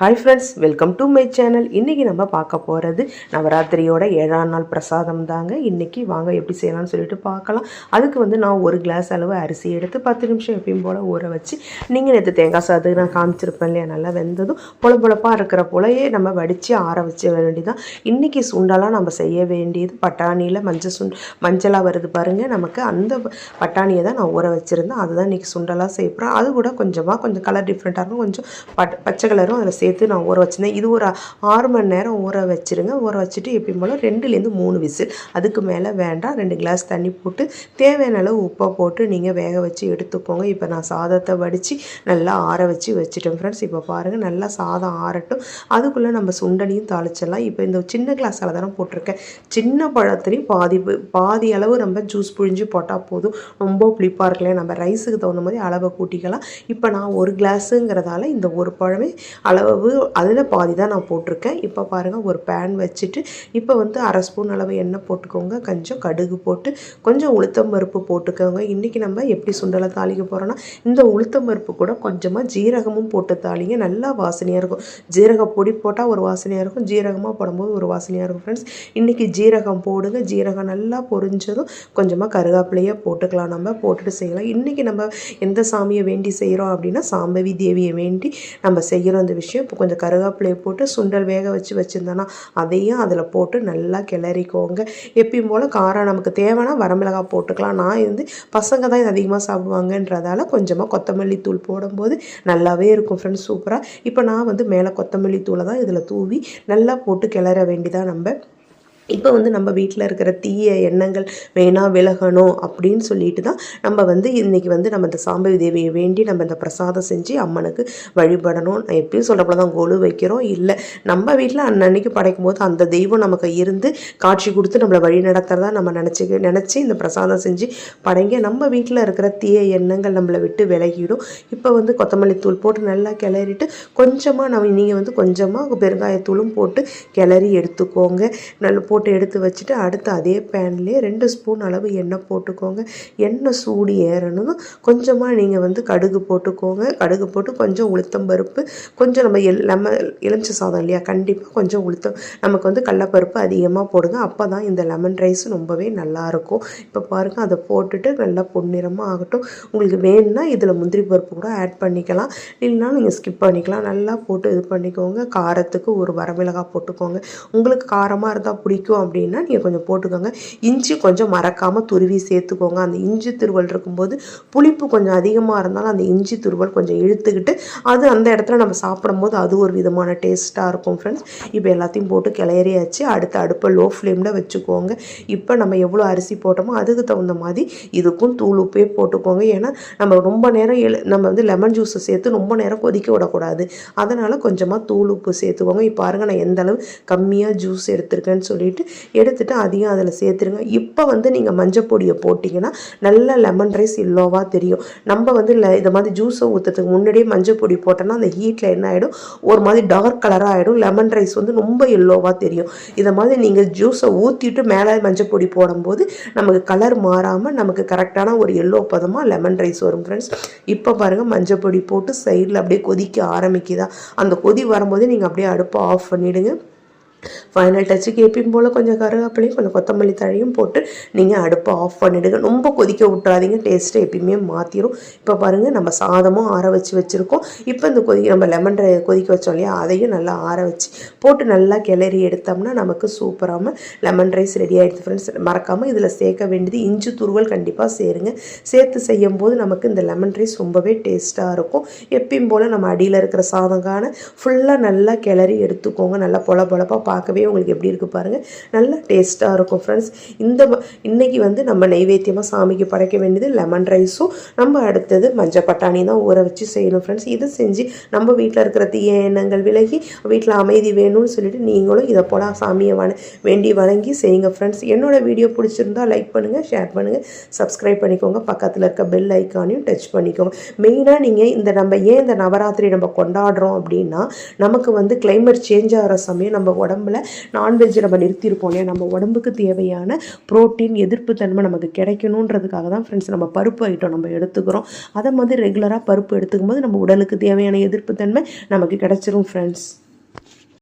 Hi friends welcome to my channel இன்றைக்கி நம்ம பார்க்க போகிறது நவராத்திரியோட ஏழாம் நாள் பிரசாதம் தாங்க. இன்றைக்கி வாங்க எப்படி செய்யலாம்னு சொல்லிட்டு பார்க்கலாம். அதுக்கு வந்து நான் ஒரு கிளாஸ் அளவு அரிசி எடுத்து பத்து நிமிஷம் எப்பயும் போல் ஊற வச்சு நீங்கள் நேற்று தேங்காய் சாதத்துக்கு நான் காமிச்சிருப்பேன் இல்லையா நல்லா வெந்ததும் பொல பொழப்பாக இருக்கிற போலயே நம்ம வடித்து ஆற வச்ச வேண்டியதான் இன்றைக்கி சுண்டலாக நம்ம செய்ய வேண்டியது பட்டாணியில் மஞ்சள் சுண் மஞ்சளாக வருது பாருங்கள் நமக்கு அந்த பட்டாணியை தான் நான் ஊற வச்சுருந்தேன். அதுதான் இன்றைக்கி சுண்டலாக செய்யப்படுறேன் அது கூட கொஞ்சமாக கொஞ்சம் கலர் டிஃப்ரெண்ட்டாக இருக்கும். கொஞ்சம் பட் பச்சை கலரும் அதில் சேர்த்து நான் ஊற வச்சுருந்தேன். இது ஒரு ஆறு மணி நேரம் ஊற வச்சுருங்க. ஊற வச்சுட்டு எப்பயும் போல் ரெண்டுலேருந்து மூணு விசில். அதுக்கு மேலே வேண்டாம். ரெண்டு கிளாஸ் தண்ணி போட்டு தேவையான அளவு உப்பை போட்டு நீங்கள் வேக வச்சு எடுத்துக்கோங்க. இப்போ நான் சாதத்தை வடித்து நல்லா ஆற வச்சு வச்சுட்டேன் ஃப்ரெண்ட்ஸ் இப்போ பாருங்கள் நல்லா சாதம் ஆறட்டும். அதுக்குள்ளே நம்ம சுண்டனையும் தாளிச்சிடலாம். இப்போ இந்த சின்ன கிளாஸால் தானே போட்டிருக்கேன். சின்ன பழத்துலேயும் பாதி பாதி அளவு நம்ம ஜூஸ் புழிஞ்சு போட்டால் போதும். ரொம்ப புளிப்பாக இருக்கலையே நம்ம ரைஸுக்கு தகுந்த மாதிரி அளவை கூட்டிக்கலாம். இப்போ நான் ஒரு கிளாஸுங்கிறதால இந்த ஒரு பழமே அளவு அதில் பாதி தான் நான் போட்டிருக்கேன். இப்போ பாருங்கள் ஒரு பேன் வச்சுட்டு இப்போ வந்து அரை ஸ்பூன் அளவு எண்ணெய் போட்டுக்கோங்க. கொஞ்சம் கடுகு போட்டு கொஞ்சம் உளுத்தம் பருப்பு போட்டுக்கோங்க. இன்றைக்கி நம்ம எப்படி சுண்டலை தாளிக்க போகிறோன்னா இந்த உளுத்தம் பருப்பு கூட கொஞ்சமாக ஜீரகமும் போட்டு தாளிங்க. நல்லா வாசனையாக இருக்கும். ஜீரக பொடி போட்டால் ஒரு வாசனையாக இருக்கும். ஜீரகமாக போடும்போது ஒரு வாசனையாக இருக்கும் ஃப்ரெண்ட்ஸ் இன்றைக்கி ஜீரகம் போடுங்க. ஜீரகம் நல்லா பொரிஞ்சதும் கொஞ்சமாக கருகாப்பிலையே போட்டுக்கலாம். நம்ம போட்டுட்டு செய்யலாம். இன்றைக்கி நம்ம எந்த சாமியை வேண்டி செய்கிறோம் அப்படின்னா சாம்பவி தேவியை வேண்டி நம்ம செய்கிறோம் அந்த விஷயம் இப்போ கொஞ்சம் கருவேப்பிலையை போட்டு சுண்டல் வேக வச்சு வச்சுருந்தோன்னா அதையும் அதில் போட்டு நல்லா கிளறிக்கோங்க. எப்பயும் போல் காரம் நமக்கு தேவைன்னா வரமிளகாய் போட்டுக்கலாம். நான் வந்து பசங்க தான் இது அதிகமாக சாப்பிடுவாங்கன்றதால கொஞ்சமாக கொத்தமல்லி தூள் போடும்போது நல்லாவே இருக்கும் ஃப்ரெண்ட்ஸ் சூப்பராக இப்போ நான் வந்து மேலே கொத்தமல்லி தூளை தான் இதில் தூவி நல்லா போட்டு கிளற வேண்டிதான் நம்ம இப்போ வந்து நம்ம வீட்டில் இருக்கிற தீய எண்ணங்கள் வேணால் விலகணும் அப்படின்னு சொல்லிட்டு தான் நம்ம வந்து இன்றைக்கி வந்து நம்ம இந்த சாம்பவி தேவியை வேண்டி நம்ம இந்த பிரசாதம் செஞ்சு அம்மனுக்கு வழிபடணும். நான் எப்பயும் சொல்கிறப்பல தான் கொலு வைக்கிறோம். இல்லை நம்ம வீட்டில் அன்னன்னைக்கு படைக்கும் போது அந்த தெய்வம் நமக்கு இருந்து காட்சி கொடுத்து நம்மளை வழி நடத்துறதா நம்ம நினச்சி நினச்சி இந்த பிரசாதம் செஞ்சு படைங்க. நம்ம வீட்டில் இருக்கிற தீய எண்ணங்கள் நம்மளை விட்டு விலகிடும். இப்போ வந்து கொத்தமல்லி தூள் போட்டு நல்லா கிளறிட்டு கொஞ்சமாக நம்ம நீங்கள் வந்து கொஞ்சமாக பெருங்காயத்தூளும் போட்டு கிளறி எடுத்துக்கோங்க. நல்ல போட்டு எடுத்து வச்சுட்டு அடுத்து அதே பேன்லேயே ரெண்டு ஸ்பூன் அளவு எண்ணெய் போட்டுக்கோங்க. எண்ணெய் சூடு ஏறணும். கொஞ்சமாக நீங்கள் வந்து கடுகு போட்டுக்கோங்க. கடுகு போட்டு கொஞ்சம் உளுத்தம் பருப்பு கொஞ்சம் நம்ம எல் நம்ம எலுமிச்சை சாதம் இல்லையா? கண்டிப்பாக கொஞ்சம் உளுத்தம். நமக்கு வந்து கடலப்பருப்பு அதிகமாக போடுங்க. அப்போ தான் இந்த லெமன் ரைஸ் ரொம்பவே நல்லாயிருக்கும் இப்போ பாருங்கள் அதை போட்டுட்டு நல்லா பொன்னிறமாக ஆகட்டும். உங்களுக்கு வேணும்னா இதில் முந்திரி பருப்பு கூட ஆட் பண்ணிக்கலாம். இல்லைனா நீங்கள் ஸ்கிப் பண்ணிக்கலாம். நல்லா போட்டு இது பண்ணிக்கோங்க. காரத்துக்கு ஒரு வரமிளகாய் போட்டுக்கோங்க. உங்களுக்கு காரமாக இருந்தால் பிடிக்கும். அப்படின்னா நீங்கள் கொஞ்சம் போட்டுக்கோங்க. இஞ்சி கொஞ்சம் மறக்காமல் துருவி சேர்த்துக்கோங்க. அந்த இஞ்சி துருவல் இருக்கும்போது புளிப்பு கொஞ்சம் அதிகமாக இருந்தாலும் அந்த இஞ்சி துருவல் கொஞ்சம் இழுத்துக்கிட்டு அது அந்த இடத்துல நம்ம சாப்பிடும்போது அது ஒரு விதமான டேஸ்ட்டாக இருக்கும் ஃப்ரெண்ட்ஸ் இப்போ எல்லாத்தையும் போட்டு கிளறியாச்சு. அடுத்த அடுப்பை லோ ஃப்ளேமில் வச்சுக்கோங்க. இப்போ நம்ம எவ்வளோ அரிசி போட்டோமோ அதுக்கு தகுந்த மாதிரி இதுக்கும் தூள் உப்பே போட்டுக்கோங்க. ஏன்னா நம்ம ரொம்ப நேரம் எழு நம்ம வந்து லெமன் ஜூஸை சேர்த்து ரொம்ப நேரம் கொதிக்க விடக்கூடாது. அதனால் கொஞ்சமாக தூள் உப்பு சேர்த்துக்கோங்க. இப்போ பாருங்கள் நான் எந்த அளவு கம்மியாக ஜூஸ் எடுத்திருக்கேன்னு சொல்லிட்டு எடுத்துட்டு அதையும் அதில் சேர்த்துருங்க. இப்போ வந்து நீங்கள் மஞ்சள் பொடியை போட்டிங்கன்னா நல்ல லெமன் ரைஸ் இல்லோவாக தெரியும். நம்ம வந்து இல்லை இதை மாதிரி ஜூஸை ஊற்றுறதுக்கு முன்னாடியே மஞ்சள் பொடி போட்டோன்னா அந்த ஹீட்டில் என்ன ஆகிடும் ஒரு மாதிரி டார்க் கலராக ஆகிடும் லெமன் ரைஸ் வந்து ரொம்ப எல்லோவாக தெரியும். இதை மாதிரி நீங்கள் ஜூஸை ஊற்றிட்டு மேலே மஞ்சள் பொடி போடும்போது நமக்கு கலர் மாறாமல் நமக்கு கரெக்டான ஒரு எல்லோ பதமாக லெமன் ரைஸ் வரும் ஃப்ரெண்ட்ஸ் இப்போ பாருங்கள் மஞ்சள் பொடி போட்டு சைடில் அப்படியே கொதிக்க ஆரம்பிக்குதா? அந்த கொதி வரும்போது நீங்கள் அப்படியே அடுப்பை ஆஃப் பண்ணிவிடுங்க ஃபைனல் டச்சுக்கு எப்பயும் போல் கொஞ்சம் கருவேப்பிலையும் கொஞ்சம் கொத்தமல்லி தழையும் போட்டு நீங்கள் அடுப்பை ஆஃப் பண்ணிவிடுங்க ரொம்ப கொதிக்க விட்றாதீங்க டேஸ்ட்டை எப்பயுமே மாற்றிடும் இப்போ பாருங்கள் நம்ம சாதமும் ஆற வச்சு வச்சுருக்கோம். இப்போ இந்த கொதி நம்ம லெமன் கொதிக்க வச்சோம் இல்லையா? அதையும் நல்லா ஆற வச்சு போட்டு நல்லா கிளறி எடுத்தோம்னா நமக்கு சூப்பராக லெமன் ரைஸ் ரெடி ஆகிடுது ஃப்ரெண்ட்ஸ் மறக்காமல் இதில் சேர்க்க வேண்டியது இஞ்சி துருவல் கண்டிப்பாக சேருங்க. சேர்த்து செய்யும் போது நமக்கு இந்த லெமன் ரைஸ் ரொம்பவே டேஸ்ட்டாக இருக்கும். எப்பயும் போல் நம்ம அடியில் இருக்கிற சாதங்கான ஃபுல்லாக நல்லா கிளறி எடுத்துக்கோங்க. நல்லா பொல பொழப்பாக பார்க்கவே உங்களுக்கு எப்படி இருக்குது பாருங்கள் நல்லா டேஸ்ட்டாக இருக்கும் ஃப்ரெண்ட்ஸ் இந்த இன்றைக்கி வந்து நம்ம நைவேத்தியமாக சாமிக்கு படைக்க வேண்டியது லெமன் ரைஸும் நம்ம அடுத்தது மஞ்சள் பட்டாணி தான் ஊற வச்சு செய்யணும் ஃப்ரெண்ட்ஸ் இதை செஞ்சு நம்ம வீட்டில் இருக்கிற தீய எண்ணங்கள் விலகி வீட்டில் அமைதி வேணும்னு சொல்லிட்டு நீங்களும் இதை போல் சாமியை வண வேண்டி வணங்கி செய்யுங்க ஃப்ரெண்ட்ஸ் என்னோடய வீடியோ பிடிச்சிருந்தா லைக் பண்ணுங்கள் ஷேர் பண்ணுங்கள் சப்ஸ்கிரைப் பண்ணிக்கோங்க பக்கத்தில் இருக்க பெல் ஐக்கானையும் டச் பண்ணிக்கோங்க. மெயினாக நீங்கள் இந்த நம்ம ஏன் இந்த நவராத்திரி நம்ம கொண்டாடுறோம் அப்படின்னா நமக்கு வந்து கிளைமேட் சேஞ்ச் ஆகிற சமயம் நம்ம உடம்பு உடம்புல நான்வெஜ் நம்ம நிறுத்தியிருப்போம் இல்லையா? நம்ம உடம்புக்கு தேவையான புரோட்டீன் எதிர்ப்பு தன்மை நமக்கு கிடைக்கணுன்றதுக்காக தான் ஃப்ரெண்ட்ஸ் நம்ம பருப்பு ஐட்டம் நம்ம எடுத்துக்கிறோம். அதை மாதிரி ரெகுலராக பருப்பு எடுத்துக்கும் போது நம்ம உடலுக்கு தேவையான எதிர்ப்பு தன்மை நமக்கு கிடைச்சிரும் ஃப்ரெண்ட்ஸ்